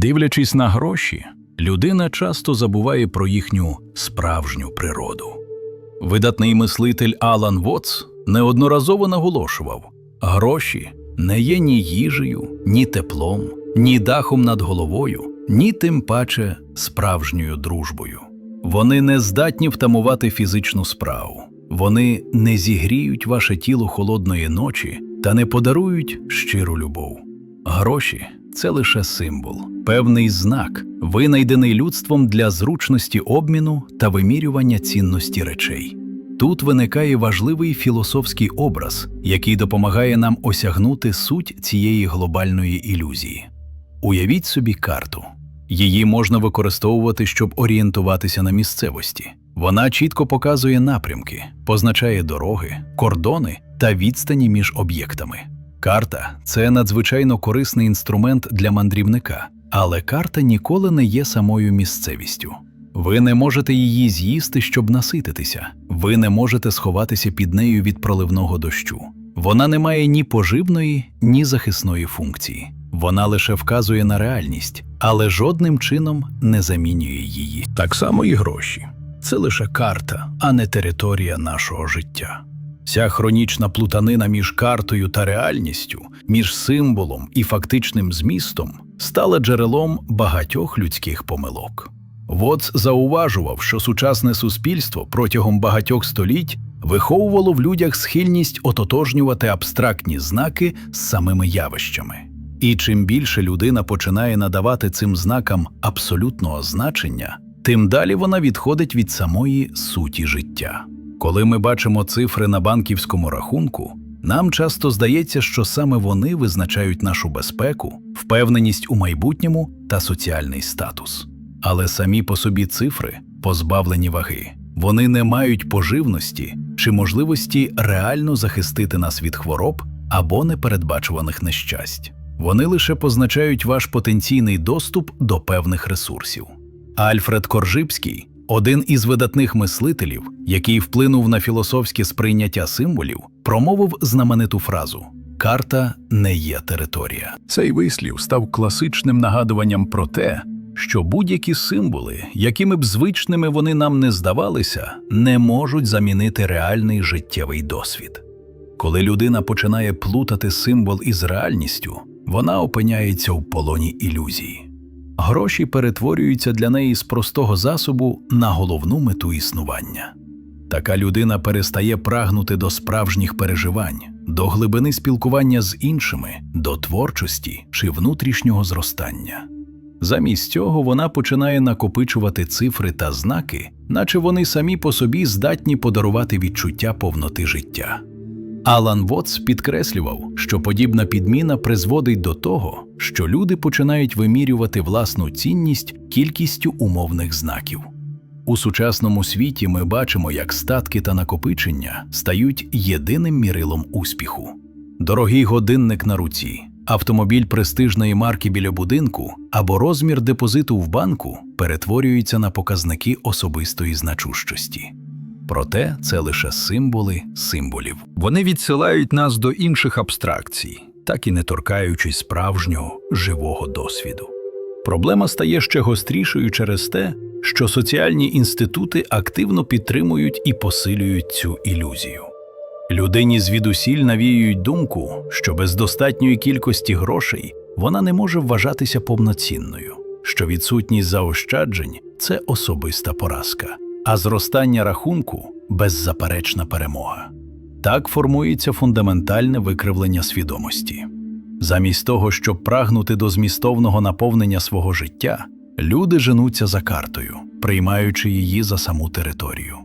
Дивлячись на гроші, людина часто забуває про їхню справжню природу. Видатний мислитель Алан Вотс неодноразово наголошував: гроші не є ні їжею, ні теплом, ні дахом над головою, ні тим паче справжньою дружбою. Вони не здатні втамувати фізичну справу, вони не зігріють ваше тіло холодної ночі та не подарують щиру любов. Гроші це лише символ, певний знак, винайдений людством для зручності обміну та вимірювання цінності речей. Тут виникає важливий філософський образ, який допомагає нам осягнути суть цієї глобальної ілюзії. Уявіть собі карту. Її можна використовувати, щоб орієнтуватися на місцевості. Вона чітко показує напрямки, позначає дороги, кордони та відстані між об'єктами. Карта це надзвичайно корисний інструмент для мандрівника, але карта ніколи не є самою місцевістю. Ви не можете її з'їсти, щоб насититися. Ви не можете сховатися під нею від проливного дощу. Вона не має ні поживної, ні захисної функції. Вона лише вказує на реальність, але жодним чином не замінює її. Так само і гроші. Це лише карта, а не територія нашого життя. Ця хронічна плутанина між картою та реальністю, між символом і фактичним змістом стала джерелом багатьох людських помилок. Вотс зауважував, що сучасне суспільство протягом багатьох століть виховувало в людях схильність ототожнювати абстрактні знаки з самими явищами. І чим більше людина починає надавати цим знакам абсолютного значення, тим далі вона відходить від самої суті життя. Коли ми бачимо цифри на банківському рахунку, нам часто здається, що саме вони визначають нашу безпеку, впевненість у майбутньому та соціальний статус. Але самі по собі цифри позбавлені ваги. Вони не мають поживності чи можливості реально захистити нас від хвороб або непередбачуваних нещасть. Вони лише позначають ваш потенційний доступ до певних ресурсів. Альфред Коржибський, один із видатних мислителів, який вплинув на філософське сприйняття символів, промовив знамениту фразу Карта не є територія. Цей вислів став класичним нагадуванням про те, що будь-які символи, якими б звичними вони нам не здавалися, не можуть замінити реальний життєвий досвід. Коли людина починає плутати символ із реальністю, вона опиняється в полоні ілюзії. Гроші перетворюються для неї з простого засобу на головну мету існування. Така людина перестає прагнути до справжніх переживань, до глибини спілкування з іншими, до творчості чи внутрішнього зростання. Замість цього вона починає накопичувати цифри та знаки, наче вони самі по собі здатні подарувати відчуття повноти життя. Алан Вотс підкреслював, що подібна підміна призводить до того, що люди починають вимірювати власну цінність кількістю умовних знаків. У сучасному світі ми бачимо, як статки та накопичення стають єдиним мірилом успіху. Дорогий годинник на руці, автомобіль престижної марки біля будинку або розмір депозиту в банку перетворюються на показники особистої значущості. Проте це лише символи символів. Вони відсилають нас до інших абстракцій, так і не торкаючись справжнього живого досвіду. Проблема стає ще гострішою через те, що соціальні інститути активно підтримують і посилюють цю ілюзію. Людині звідусіль навіюють думку, що без достатньої кількості грошей вона не може вважатися повноцінною, що відсутність заощаджень це особиста поразка, а зростання рахунку беззаперечна перемога. Так формується фундаментальне викривлення свідомості. Замість того, щоб прагнути до змістовного наповнення свого життя, люди женуться за картою, приймаючи її за саму територію.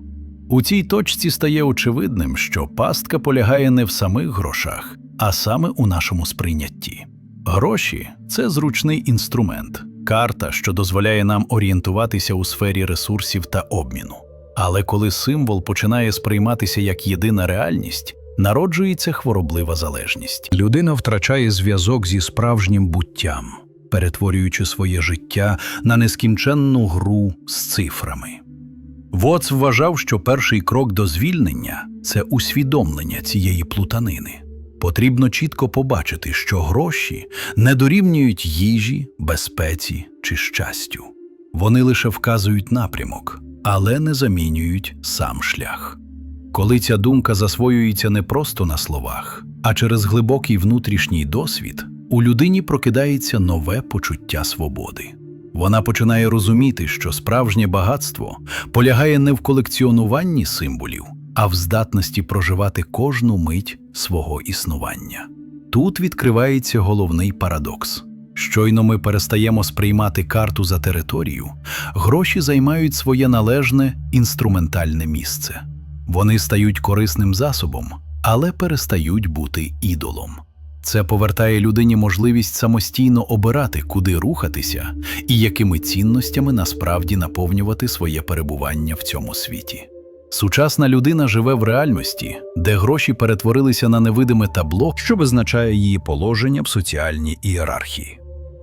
У цій точці стає очевидним, що пастка полягає не в самих грошах, а саме у нашому сприйнятті. Гроші це зручний інструмент, карта, що дозволяє нам орієнтуватися у сфері ресурсів та обміну. Але коли символ починає сприйматися як єдина реальність, народжується хвороблива залежність. Людина втрачає зв'язок зі справжнім буттям, перетворюючи своє життя на нескінченну гру з цифрами. Воц вважав, що перший крок до звільнення це усвідомлення цієї плутанини. Потрібно чітко побачити, що гроші не дорівнюють їжі, безпеці чи щастю. Вони лише вказують напрямок, але не замінюють сам шлях. Коли ця думка засвоюється не просто на словах, а через глибокий внутрішній досвід, у людині прокидається нове почуття свободи. Вона починає розуміти, що справжнє багатство полягає не в колекціонуванні символів, а в здатності проживати кожну мить свого існування. Тут відкривається головний парадокс. Щойно ми перестаємо сприймати карту за територію, гроші займають своє належне інструментальне місце. Вони стають корисним засобом, але перестають бути ідолом. Це повертає людині можливість самостійно обирати, куди рухатися і якими цінностями насправді наповнювати своє перебування в цьому світі. Сучасна людина живе в реальності, де гроші перетворилися на невидиме табло, що визначає її положення в соціальній ієрархії.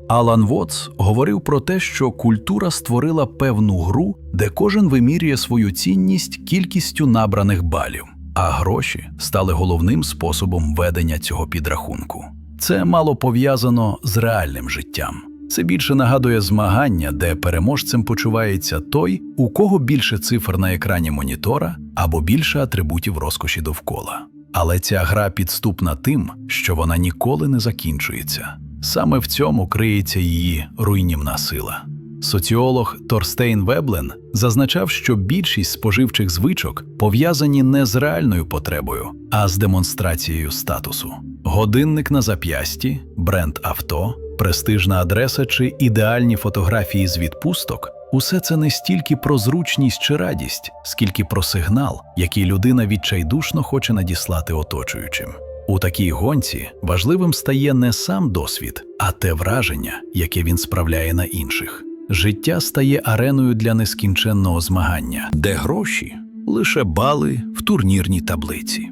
Алан Вотс говорив про те, що культура створила певну гру, де кожен вимірює свою цінність кількістю набраних балів, а гроші стали головним способом ведення цього підрахунку. Це мало пов'язано з реальним життям. Це більше нагадує змагання, де переможцем почувається той, у кого більше цифр на екрані монітора або більше атрибутів розкоші довкола. Але ця гра підступна тим, що вона ніколи не закінчується. Саме в цьому криється її руйнівна сила. Соціолог Торстейн Веблен зазначав, що більшість споживчих звичок пов'язані не з реальною потребою, а з демонстрацією статусу. Годинник на зап'ясті, бренд авто, престижна адреса чи ідеальні фотографії з відпусток усе це не стільки про зручність чи радість, скільки про сигнал, який людина відчайдушно хоче надіслати оточуючим. У такій гонці важливим стає не сам досвід, а те враження, яке він справляє на інших. Життя стає ареною для нескінченного змагання, де гроші лише бали в турнірній таблиці.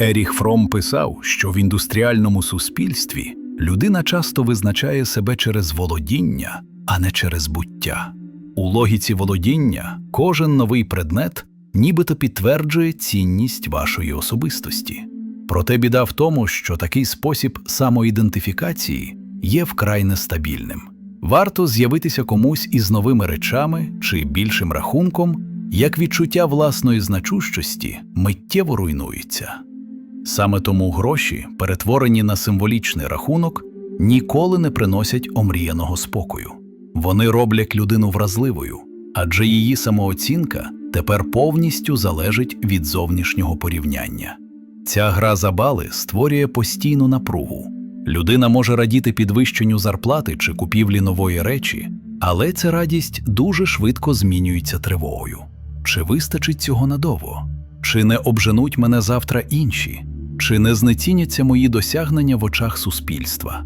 Еріх Фром писав, що в індустріальному суспільстві людина часто визначає себе через володіння, а не через буття. У логіці володіння кожен новий предмет нібито підтверджує цінність вашої особистості. Проте біда в тому, що такий спосіб самоідентифікації є вкрай нестабільним. Варто з'явитися комусь із новими речами чи більшим рахунком, як відчуття власної значущості миттєво руйнується. Саме тому гроші, перетворені на символічний рахунок, ніколи не приносять омріяного спокою. Вони роблять людину вразливою, адже її самооцінка тепер повністю залежить від зовнішнього порівняння. Ця гра за бали створює постійну напругу. Людина може радіти підвищенню зарплати чи купівлі нової речі, але ця радість дуже швидко змінюється тривогою. Чи вистачить цього надовго? Чи не обженуть мене завтра інші? Чи не знеціняться мої досягнення в очах суспільства?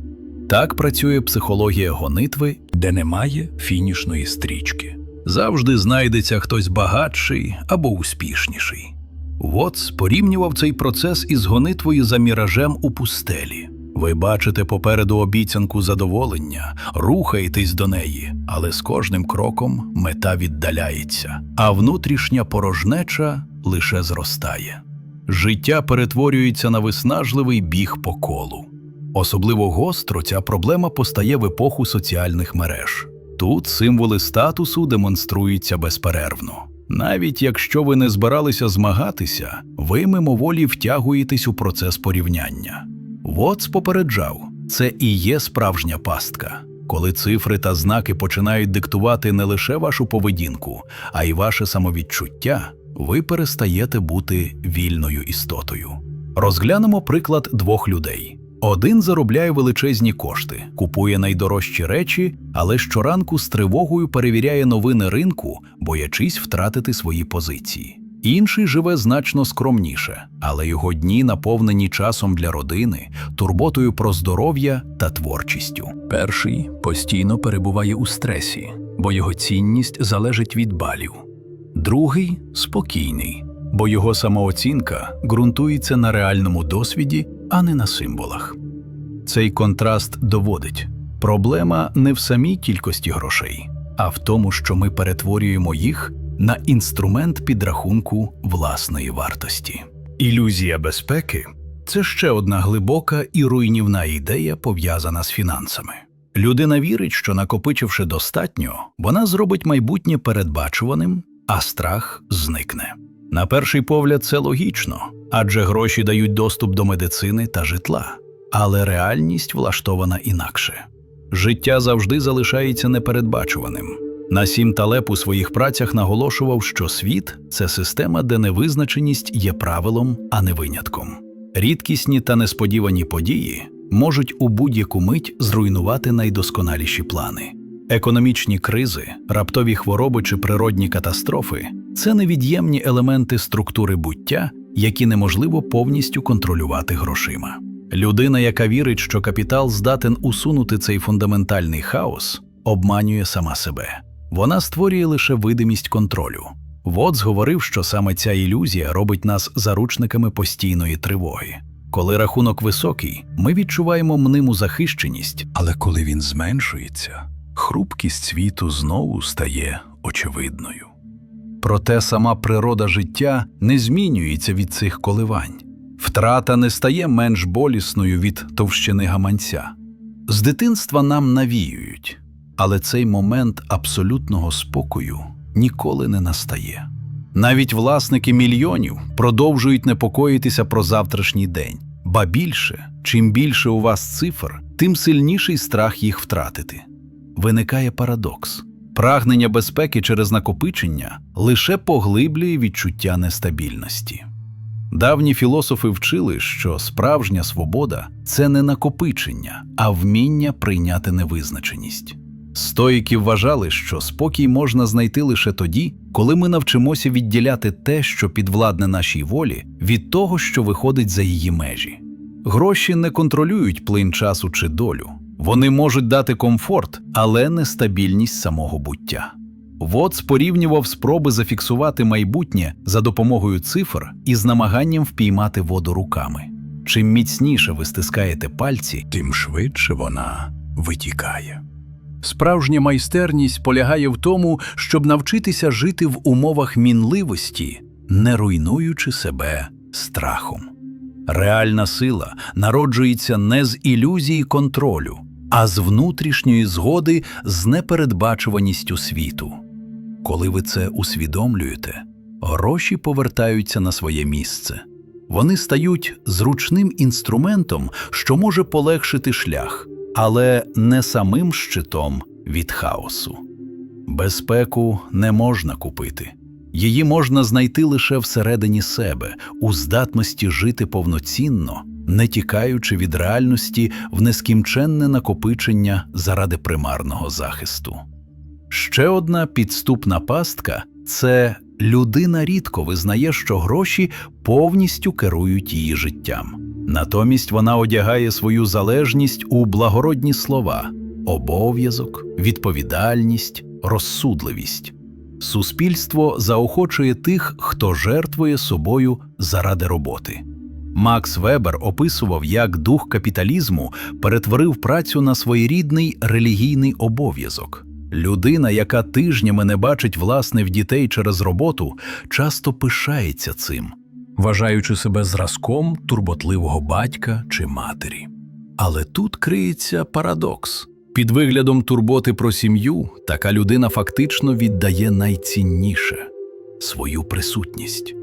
Так працює психологія гонитви, де немає фінішної стрічки. Завжди знайдеться хтось багатший або успішніший. Вотс порівнював цей процес із гонитвою за міражем у пустелі. Ви бачите попереду обіцянку задоволення, рухаєтесь до неї, але з кожним кроком мета віддаляється, а внутрішня порожнеча лише зростає. Життя перетворюється на виснажливий біг по колу. Особливо гостро ця проблема постає в епоху соціальних мереж. Тут символи статусу демонструються безперервно. Навіть якщо ви не збиралися змагатися, ви мимоволі втягуєтесь у процес порівняння. Вотс попереджав, це і є справжня пастка, коли цифри та знаки починають диктувати не лише вашу поведінку, а й ваше самовідчуття, ви перестаєте бути вільною істотою. Розглянемо приклад двох людей. Один заробляє величезні кошти, купує найдорожчі речі, але щоранку з тривогою перевіряє новини ринку, боячись втратити свої позиції. Інший живе значно скромніше, але його дні наповнені часом для родини, турботою про здоров'я та творчістю. Перший постійно перебуває у стресі, бо його цінність залежить від балів. Другий спокійний, бо його самооцінка ґрунтується на реальному досвіді, а не на символах. Цей контраст доводить проблема не в самій кількості грошей, а в тому, що ми перетворюємо їх на інструмент підрахунку власної вартості. Ілюзія безпеки це ще одна глибока і руйнівна ідея, пов'язана з фінансами. Людина вірить, що накопичивши достатньо, вона зробить майбутнє передбачуваним, а страх зникне. На перший погляд, це логічно, адже гроші дають доступ до медицини та житла. Але реальність влаштована інакше. Життя завжди залишається непередбачуваним. Насім Талеп у своїх працях наголошував, що світ це система, де невизначеність є правилом, а не винятком. Рідкісні та несподівані події можуть у будь-яку мить зруйнувати найдосконаліші плани. Економічні кризи, раптові хвороби чи природні катастрофи це невід'ємні елементи структури буття, які неможливо повністю контролювати грошима. Людина, яка вірить, що капітал здатен усунути цей фундаментальний хаос, обманює сама себе. Вона створює лише видимість контролю. Вотс говорив, що саме ця ілюзія робить нас заручниками постійної тривоги. Коли рахунок високий, ми відчуваємо мниму захищеність, але коли він зменшується, хрупкість світу знову стає очевидною. Проте сама природа життя не змінюється від цих коливань. Втрата не стає менш болісною від товщини гаманця. З дитинства нам навіюють, але цей момент абсолютного спокою ніколи не настає. Навіть власники мільйонів продовжують непокоїтися про завтрашній день, ба більше, чим більше у вас цифр, тим сильніший страх їх втратити. Виникає парадокс. Прагнення безпеки через накопичення лише поглиблює відчуття нестабільності. Давні філософи вчили, що справжня свобода це не накопичення, а вміння прийняти невизначеність. Стоїки вважали, що спокій можна знайти лише тоді, коли ми навчимося відділяти те, що підвладне нашій волі, від того, що виходить за її межі. Гроші не контролюють плин часу чи долю. Вони можуть дати комфорт, але не стабільність самого буття. Вотс порівнював спроби зафіксувати майбутнє за допомогою цифр із намаганням впіймати воду руками. Чим міцніше ви стискаєте пальці, тим швидше вона витікає. Справжня майстерність полягає в тому, щоб навчитися жити в умовах мінливості, не руйнуючи себе страхом. Реальна сила народжується не з ілюзії контролю, а з внутрішньої згоди з непередбачуваністю світу. Коли ви це усвідомлюєте, гроші повертаються на своє місце. Вони стають зручним інструментом, що може полегшити шлях, але не самим щитом від хаосу. Безпеку не можна купити. Її можна знайти лише всередині себе, у здатності жити повноцінно, не тікаючи від реальності в нескінченне накопичення заради примарного захисту. Ще одна підступна пастка це людина рідко визнає, що гроші повністю керують її життям. Натомість вона одягає свою залежність у благородні слова обов'язок, відповідальність, розсудливість. Суспільство заохочує тих, хто жертвує собою заради роботи. Макс Вебер описував, як дух капіталізму перетворив працю на своєрідний релігійний обов'язок. Людина, яка тижнями не бачить власних дітей через роботу, часто пишається цим, вважаючи себе зразком турботливого батька чи матері. Але тут криється парадокс. Під виглядом турботи про сім'ю така людина фактично віддає найцінніше свою присутність.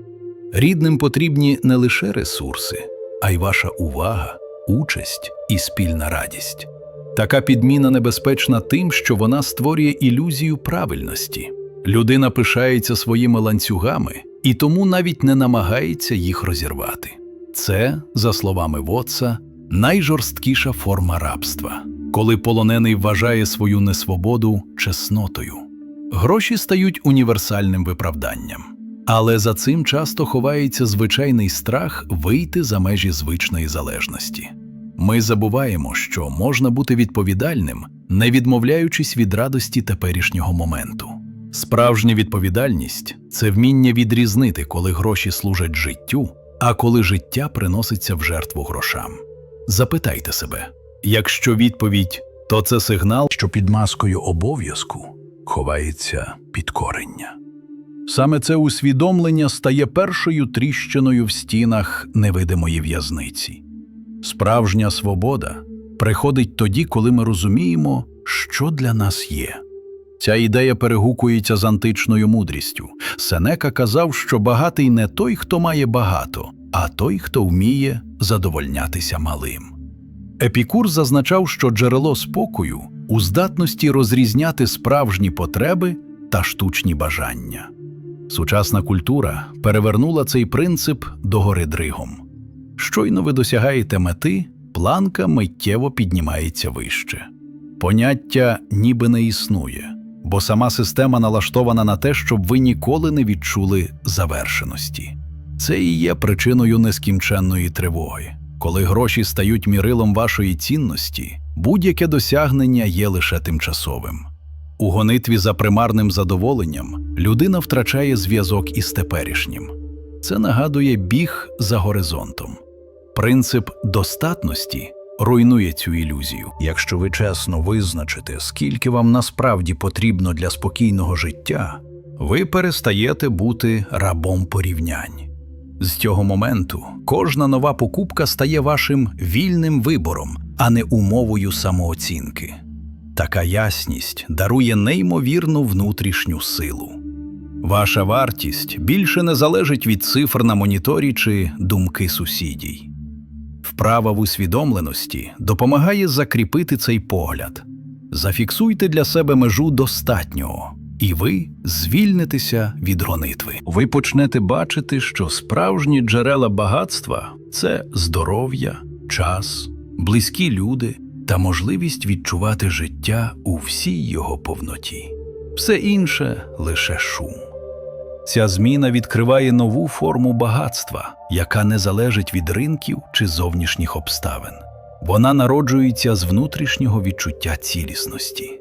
Рідним потрібні не лише ресурси, а й ваша увага, участь і спільна радість. Така підміна небезпечна тим, що вона створює ілюзію правильності. Людина пишається своїми ланцюгами і тому навіть не намагається їх розірвати. Це, за словами Вотса, найжорсткіша форма рабства, коли полонений вважає свою несвободу чеснотою. Гроші стають універсальним виправданням. Але за цим часто ховається звичайний страх вийти за межі звичної залежності. Ми забуваємо, що можна бути відповідальним, не відмовляючись від радості теперішнього моменту. Справжня відповідальність це вміння відрізнити, коли гроші служать життю, а коли життя приноситься в жертву грошам. Запитайте себе, якщо відповідь, то це сигнал, що під маскою обов'язку ховається підкорення. Саме це усвідомлення стає першою тріщиною в стінах невидимої в'язниці. Справжня свобода приходить тоді, коли ми розуміємо, що для нас є. Ця ідея перегукується з античною мудрістю. Сенека казав, що багатий не той, хто має багато, а той, хто вміє задовольнятися малим. Епікур зазначав, що джерело спокою у здатності розрізняти справжні потреби та штучні бажання. Сучасна культура перевернула цей принцип догори дригом. Щойно ви досягаєте мети, планка миттєво піднімається вище. Поняття ніби не існує, бо сама система налаштована на те, щоб ви ніколи не відчули завершеності. Це і є причиною нескінченної тривоги. Коли гроші стають мірилом вашої цінності, будь-яке досягнення є лише тимчасовим. У гонитві за примарним задоволенням людина втрачає зв'язок із теперішнім. Це нагадує біг за горизонтом. Принцип достатності руйнує цю ілюзію. Якщо ви чесно визначите, скільки вам насправді потрібно для спокійного життя, ви перестаєте бути рабом порівнянь. З цього моменту кожна нова покупка стає вашим вільним вибором, а не умовою самооцінки. Така ясність дарує неймовірну внутрішню силу. Ваша вартість більше не залежить від цифр на моніторі чи думки сусідій. Вправа в усвідомленості допомагає закріпити цей погляд. Зафіксуйте для себе межу достатнього, і ви звільнитеся від гонитви. Ви почнете бачити, що справжні джерела багатства це здоров'я, час, близькі люди та можливість відчувати життя у всій його повноті. Все інше лише шум. Ця зміна відкриває нову форму багатства, яка не залежить від ринків чи зовнішніх обставин. Вона народжується з внутрішнього відчуття цілісності.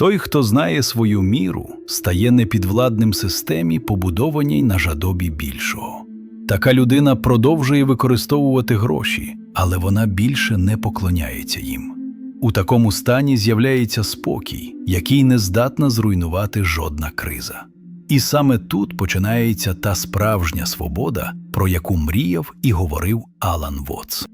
Той, хто знає свою міру, стає непідвладним системі, побудованій на жадобі більшого. Така людина продовжує використовувати гроші, але вона більше не поклоняється їм. У такому стані з'являється спокій, який не здатна зруйнувати жодна криза. І саме тут починається та справжня свобода, про яку мріяв і говорив Алан Вотс.